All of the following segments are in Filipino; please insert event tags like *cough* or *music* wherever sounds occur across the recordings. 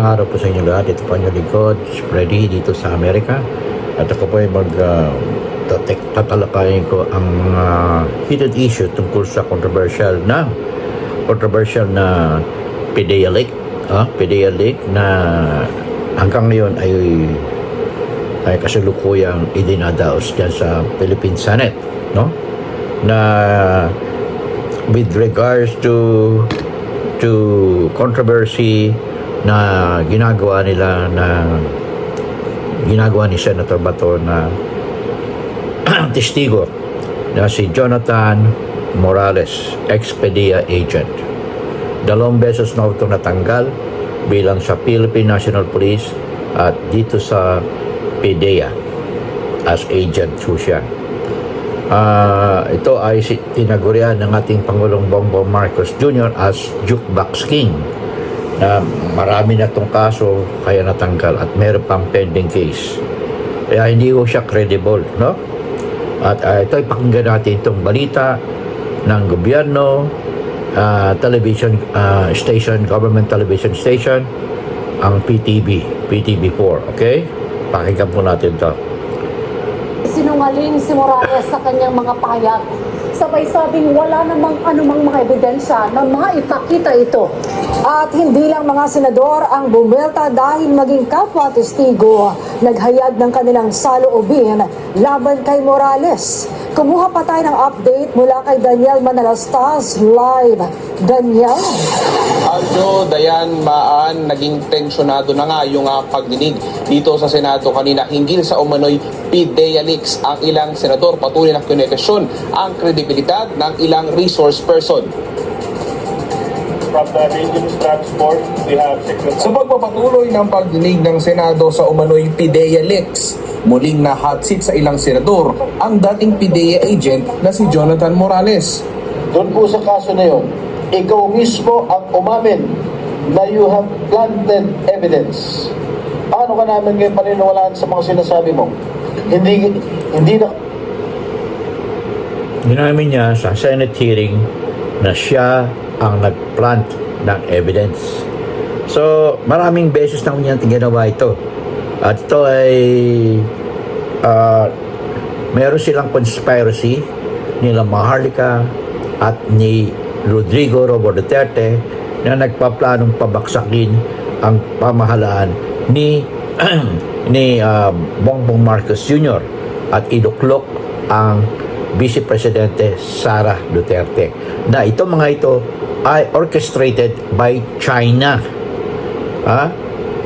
Magandang araw po sa inyo lahat. Ito po ang lingkod, Freddy, dito sa Amerika. At ako po ay mag uh, tatalakayin ko ang mga heated issue tungkol sa controversial na controversial na PDEA leak, ah, PDEA leak na hanggang ngayon ay ay kasalukuyang idinadaos dyan sa Philippine Senate, no? Na with regards to to controversy na ginagawa nila na ginagawa ni Senator Bato na *clears throat* testigo na si Jonathan Morales, ex-PDEA agent. Dalawang beses na ito natanggal bilang sa Philippine National Police at dito sa PDEA as agent po siya. Ah, ito ay tinagurian ng ating Pangulong Bongbong Marcos Jr. as Jukebox King na marami na itong kaso kaya natanggal at meron pang pending case. Kaya hindi ko siya credible, no? At uh, ito ipakinggan natin itong balita ng gobyerno, ah, television ah, station, government television station, ang PTV, PTV4, okay? Pakinggan po natin to. Sinungaling si Morales sa kanyang mga pahayag. Sabay sabing wala namang anumang mga ebidensya na maipakita ito. At hindi lang mga senador ang bumelta dahil maging kapwa testigo naghayag ng kanilang saloobin laban kay Morales. Kumuha pa tayo ng update mula kay Daniel Manalastas live. Daniel? Aldo, Dayan, Maan, naging tensyonado na nga yung uh, pagdinig dito sa Senado kanina hinggil sa umano'y leaks. Ang ilang senador patuloy na kinekesyon ang kredibilidad ng ilang resource person. From the Regions Transport, we have Secretary. Sa pagpapatuloy ng pagdinig ng Senado sa umano'y PDEA leaks, muling na hot seat sa ilang senador ang dating PDEA agent na si Jonathan Morales. Doon po sa kaso na yun, ikaw mismo ang umamin na you have planted evidence. Paano ka namin ngayon paniniwalaan sa mga sinasabi mo? Hindi, hindi na Ginamin niya sa Senate hearing na siya ang nagplant ng evidence. So, maraming beses na niya ginawa ito. At ito ay ah, meron silang conspiracy nila Maharlika at ni Rodrigo Robo Duterte na nagpaplanong pabaksakin ang pamahalaan ni *clears throat* ni ah, Bongbong Marcos Jr. at iduklok ang Vice Presidente Sara Duterte na ito mga ito ay orchestrated by China. Ha?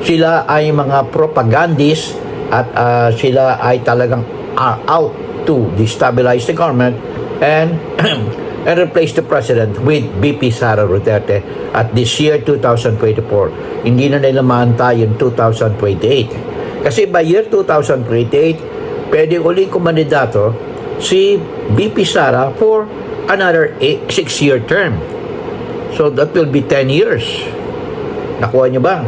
Sila ay mga propagandists at ah, sila ay talagang are out to destabilize the government and *clears throat* and replace the president with BP Sara Duterte at this year 2024. Hindi na nila maantay yung 2028. Kasi by year 2028, pwede uling kumandidato si BP Sara for another 6-year term. So that will be 10 years. Nakuha niyo ba?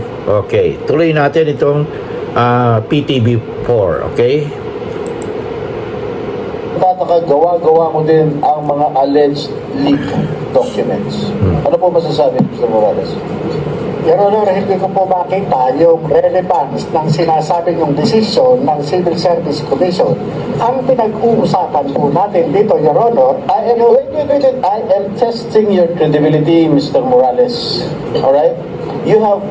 Okay. Tuloy natin itong ah, PTB4. Okay? Gawa-gawa mo din ang mga alleged leak documents. Ano po masasabi, Mr. Morales? Your Honor, hindi ko po makita yung relevance ng sinasabi yung desisyon ng Civil Service Commission. Ang pinag-uusapan po natin dito, Your Honor, I am, wait, wait, wait, wait. I am testing your credibility, Mr. Morales. Alright? You have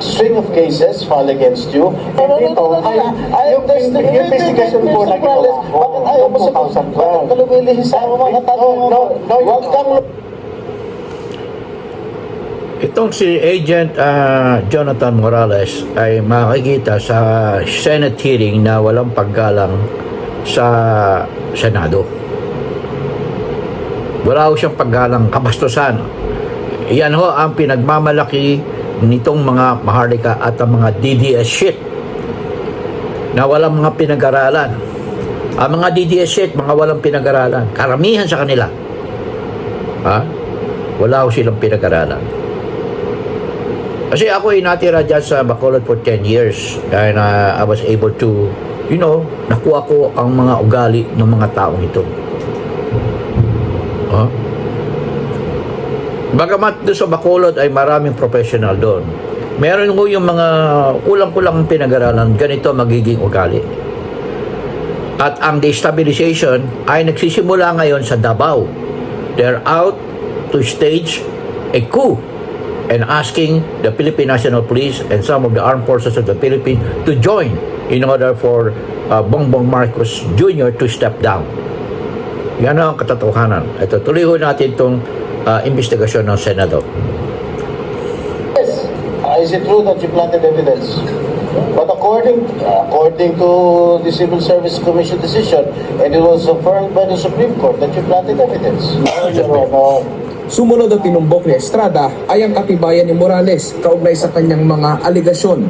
string of cases filed against you. And dito, ay, I yung yung investigation po na ginawa ko Bakit ayaw mo sa noong 2012. Bakit ka lumilihis sa mga tanong mo? No, no, Huwag kang Itong si Agent ah, Jonathan Morales ay makikita sa Senate hearing na walang paggalang sa Senado. Wala ho siyang paggalang kabastusan. Yan ho ang pinagmamalaki nitong mga maharlika at ang mga DDS shit na walang mga pinag-aralan. Ang mga DDS shit, mga walang pinag-aralan. Karamihan sa kanila. Ha? Wala ho silang pinag-aralan. Kasi ako ay natira dyan sa Bacolod for 10 years and uh, I was able to, you know, nakuha ko ang mga ugali ng mga taong ito. Bagamat doon sa Bacolod ay maraming professional doon. meron mo yung mga kulang-kulang pinag-aralan, ganito magiging ugali. At ang destabilization ay nagsisimula ngayon sa Davao. They're out to stage a coup and asking the Philippine National Police and some of the armed forces of the Philippines to join in order for uh, Bongbong Marcos Jr. to step down. Yan ang katotohanan. Ito, tuloy natin itong uh, investigasyon ng Senado. Yes. Uh, is it true that you planted evidence? But according according to the Civil Service Commission decision, and it was affirmed by the Supreme Court that you planted evidence. Sumunod at tinumbok ni Estrada ay ang katibayan ni Morales kaugnay sa kanyang mga aligasyon.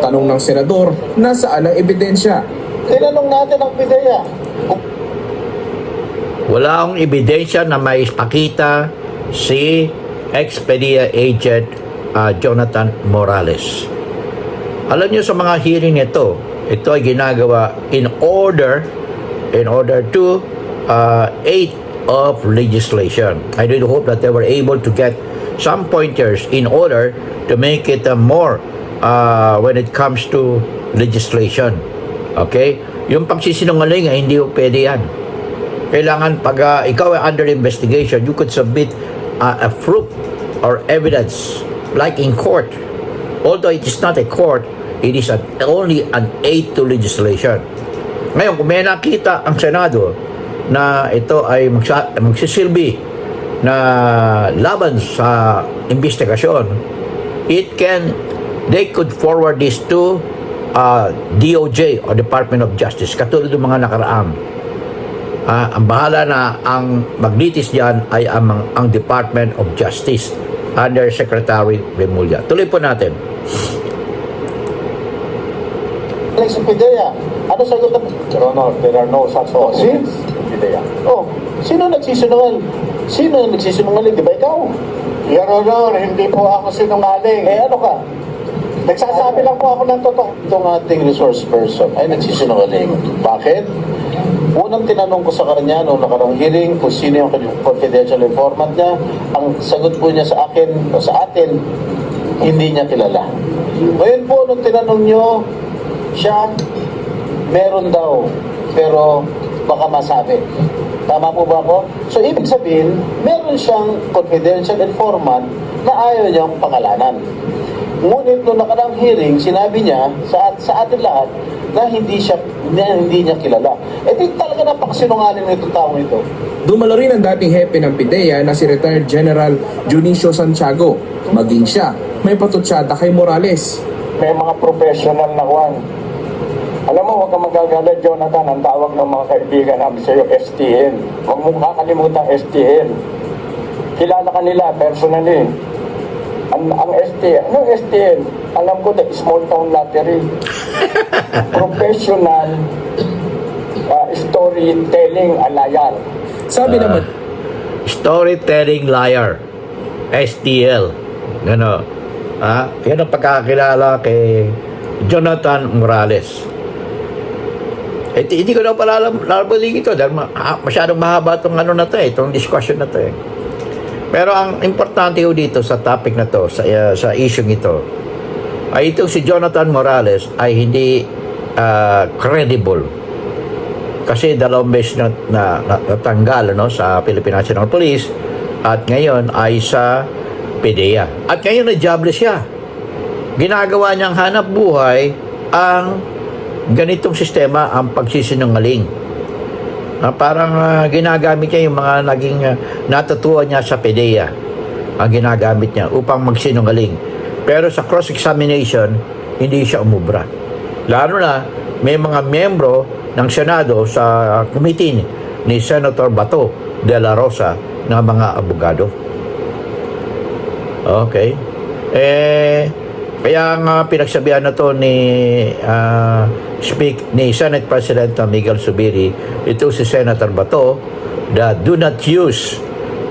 Tanong ng senador, nasaan ang ebidensya? Tinanong natin ang PIDEA. Wala akong ebidensya na may pakita si ex-PDEA agent uh, Jonathan Morales. Alam niyo sa mga hearing nito, ito ay ginagawa in order in order to uh, aid of legislation. I do hope that they were able to get some pointers in order to make it uh, more uh, when it comes to legislation. Okay? Yung pagsisinungaling ay hindi pwede yan kailangan pag uh, ikaw ay under investigation, you could submit uh, a proof or evidence like in court. Although it is not a court, it is an, only an aid to legislation. Ngayon, kung may nakita ang Senado na ito ay magsa, magsisilbi na laban sa investigasyon, it can, they could forward this to uh, DOJ or Department of Justice, katulad ng mga nakaraan. Ah, ang bahala na ang magnitis diyan ay ang, ang Department of Justice under Secretary Remulla. Tuloy po natin. sa PIDEA, ano sagot ng... Your Honor, there are no such oh, since PIDEA. Oh, sino nagsisinungal? Sino ang nagsisinungaling? Di ba ikaw? Your Honor, hindi po ako sinungaling. Eh ano ka? Nagsasabi lang po ako ng totoo. Itong ating resource person ay nagsisinungaling. Bakit? Unang tinanong ko sa kanya noong nakarang hearing kung sino yung confidential informant niya, ang sagot po niya sa akin o sa atin, hindi niya kilala. Ngayon po, nung tinanong niyo, siya, meron daw, pero baka masabi. Tama po ba ako? So, ibig sabihin, meron siyang confidential informant na ayaw niyang pangalanan. Ngunit nung nakarang hearing, sinabi niya sa, sa atin lahat na hindi siya na hindi niya kilala. Eh di talaga napakasinungaling na itong taong ito. Dumalo rin ang dating hepe ng PIDEA na si retired General Junicio Santiago. Maging siya, may patutsada kay Morales. May mga professional na kwan. Alam mo, huwag kang magagalit, Jonathan. Ang tawag ng mga kaibigan namin sa iyo, STN. Huwag mo kakalimutan STN. Kilala ka nila personally. Ang, ang STN, anong STN? Alam ko, the small town lottery. *laughs* Professional uh, storytelling alayar. Sabi naman, Storytelling Liar. STL. Gano. Ah, yan ang pagkakilala kay Jonathan Morales. Eh, di- hindi ko na pala alam- lalabaling ito dahil ma- ah, masyadong mahaba itong ano na to eh, itong discussion na to eh. Pero ang importante ho dito sa topic na to, sa, uh, sa issue ito, ay itong si Jonathan Morales ay hindi ah, credible. Kasi dalawang beses na, na, na natanggal ano, sa Philippine National Police at ngayon ay sa PDEA. At ngayon na jobless siya. Ginagawa niyang hanap buhay ang ganitong sistema ang pagsisinungaling. Ah, parang ah, ginagamit niya yung mga naging uh, natutuwa niya sa PDEA. Ang ginagamit niya upang magsinungaling. Pero sa cross-examination, hindi siya umubra. Lalo na may mga membro ng Senado sa committee ni Senator Bato de la Rosa na mga abogado. Okay. Eh, kaya nga pinagsabihan na to ni ah, speak ni Senate President Miguel Subiri ito si Senator Bato that do not use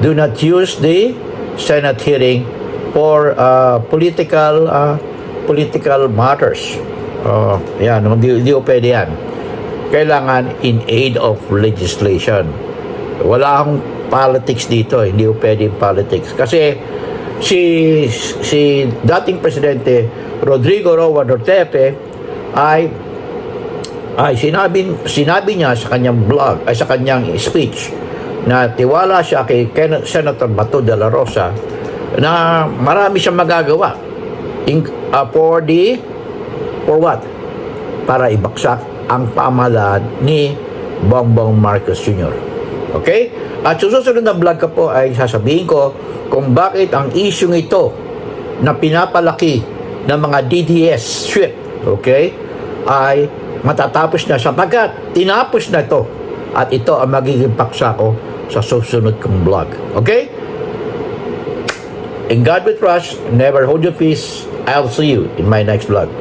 do not use the Senate hearing for ah, political ah, political matters. Oh, yan, hindi, hindi pwede yan. Kailangan in aid of legislation. Wala akong politics dito, hindi po pwede politics. Kasi si si dating presidente Rodrigo Roa Duterte ay ay sinabi sinabi niya sa kanyang blog ay sa kanyang speech na tiwala siya kay Ken- Senator Bato de la Rosa na marami siyang magagawa in, uh, for the for what? Para ibaksak ang pamahalaan ni Bongbong Marcos Jr. Okay? At susunod na vlog ko po ay sasabihin ko kung bakit ang isyong ito na pinapalaki ng mga DDS ship, okay, ay matatapos na sapagkat tinapos na ito at ito ang magiging paksa ko sa susunod kong vlog. Okay? In God we trust, never hold your peace. I'll see you in my next vlog.